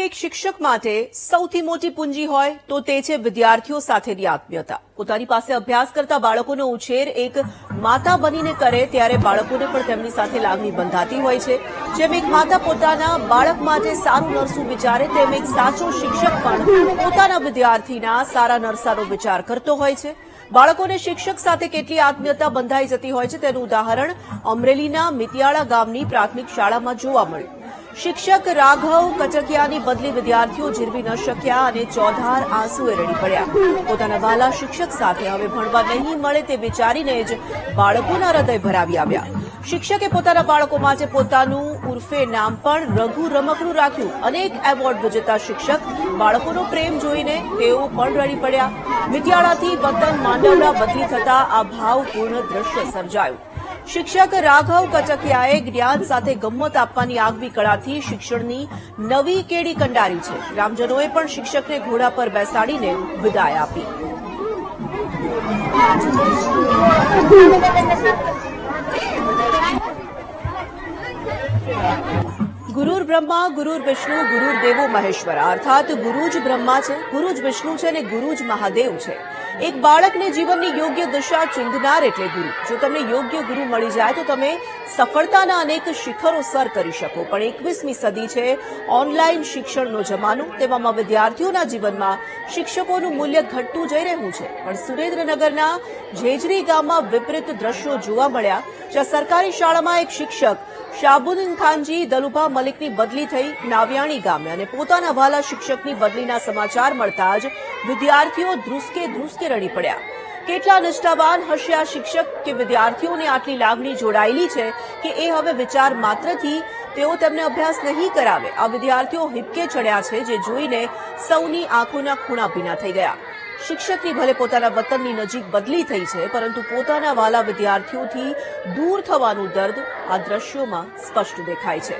કે એક શિક્ષક માટે સૌથી મોટી પૂંજી હોય તો તે છે વિદ્યાર્થીઓ સાથેની આત્મીયતા. પોતાની પાસે અભ્યાસ કરતા બાળકોનો ઉછેર એક માતા બનીને કરે ત્યારે બાળકોને પણ તેમની સાથે લાગણી બંધાતી હોય છે. જેમ એક માતા પોતાના બાળક માટે સારું નરસું વિચારે, તેમ એક સાચો શિક્ષક પણ પોતાના વિદ્યાર્થીના સારા નરસાનો વિચાર કરતો હોય છે. બાળકોને શિક્ષક સાથે કેટલી આત્મીયતા બંધાઈ જતી હોય છે તેનું ઉદાહરણ અમરેલીના મિતિયાળા ગામની પ્રાથમિક શાળામાં જોવા મળ્યું. શિક્ષક રાઘવ કચકિયાની બદલી વિદ્યાર્થીઓ જીરવી ન શક્યા અને ચોધાર આંસુએ રડી પડ્યા. પોતાના વાલા શિક્ષક સાથે હવે ભણવા નહીં મળે તે વિચારીને જ બાળકોના હૃદય ભરાવી આવ્યા. શિક્ષકે પોતાના બાળકો માટે પોતાનું ઉર્ફે નામ પણ રઘુ રમકડું રાખ્યું. અનેક એવોર્ડ વિજેતા શિક્ષક બાળકોનો પ્રેમ જોઈને તેઓ પણ રડી પડ્યા. મિતિયાળાથી વતન માંડવડા બદલી થતા આ ભાવપૂર્ણ દ્રશ્ય સર્જાયું. શિક્ષક રાઘવ કચકિયાએ જ્ઞાન સાથે ગમ્મત આપવાની આગવી કળાથી શિક્ષણની નવી કેડી કંડારી છે. ગ્રામજનોએ પણ શિક્ષકને ઘોડા પર બેસાડીને વિદાય આપી. ગુરુર બ્રહ્મા, ગુરુર વિષ્ણુ, ગુરુર દેવો મહેશ્વર. અર્થાત ગુરુ જ બ્રહ્મા છે ગુરુ જ વિષ્ણુ છે અને ગુરુ જ મહાદેવ છે. એક બાળકને જીવનની યોગ્ય દિશા ચૂંધનાર એટલે ગુરુ. જો તમને યોગ્ય ગુરુ મળી જાય તો તમે સફળતાના અનેક શિખરો સર કરી શકો. પણ એકવીસમી સદી છે ઓનલાઈન શિક્ષણનો જમાનો. તેવામાં વિદ્યાર્થીઓના જીવનમાં શિક્ષકોનું મૂલ્ય ઘટતું જઈ રહ્યું છે. પણ સુરેન્દ્રનગરના જેજરી ગામમાં વિપરીત દ્રશ્યો જોવા મળ્યા, જ્યાં સરકારી શાળામાં એક શિક્ષક શાહબુદ્દીન ખાનજી દલુભા મલિકની બદલી થઈ નાવ્યાણી ગામે અને પોતાના વાલા શિક્ષકની બદલીના સમાચાર મળતા જ વિદ્યાર્થીઓ ધ્રુસકે ધ્રુસકે રડી પડ્યા. કેટલા નિષ્ઠાવાન હશે આ શિક્ષક કે વિદ્યાર્થીઓને આટલી લાગણી જોડાયેલી છે કે એ હવે વિચાર માત્રથી તેઓ તેમને અભ્યાસ નહીં કરાવે. આ વિદ્યાર્થીઓ હિપકે ચડ્યા છે, જે જોઈને સૌની આંખોના ખૂણા ભીના થઈ ગયા. શિક્ષકની ભલે પોતાના વતનની નજીક બદલી થઈ છે, પરંતુ પોતાના વાલા વિદ્યાર્થીઓથી દૂર થવાનું દર્દ આ દ્રશ્યોમાં સ્પષ્ટ દેખાય છે.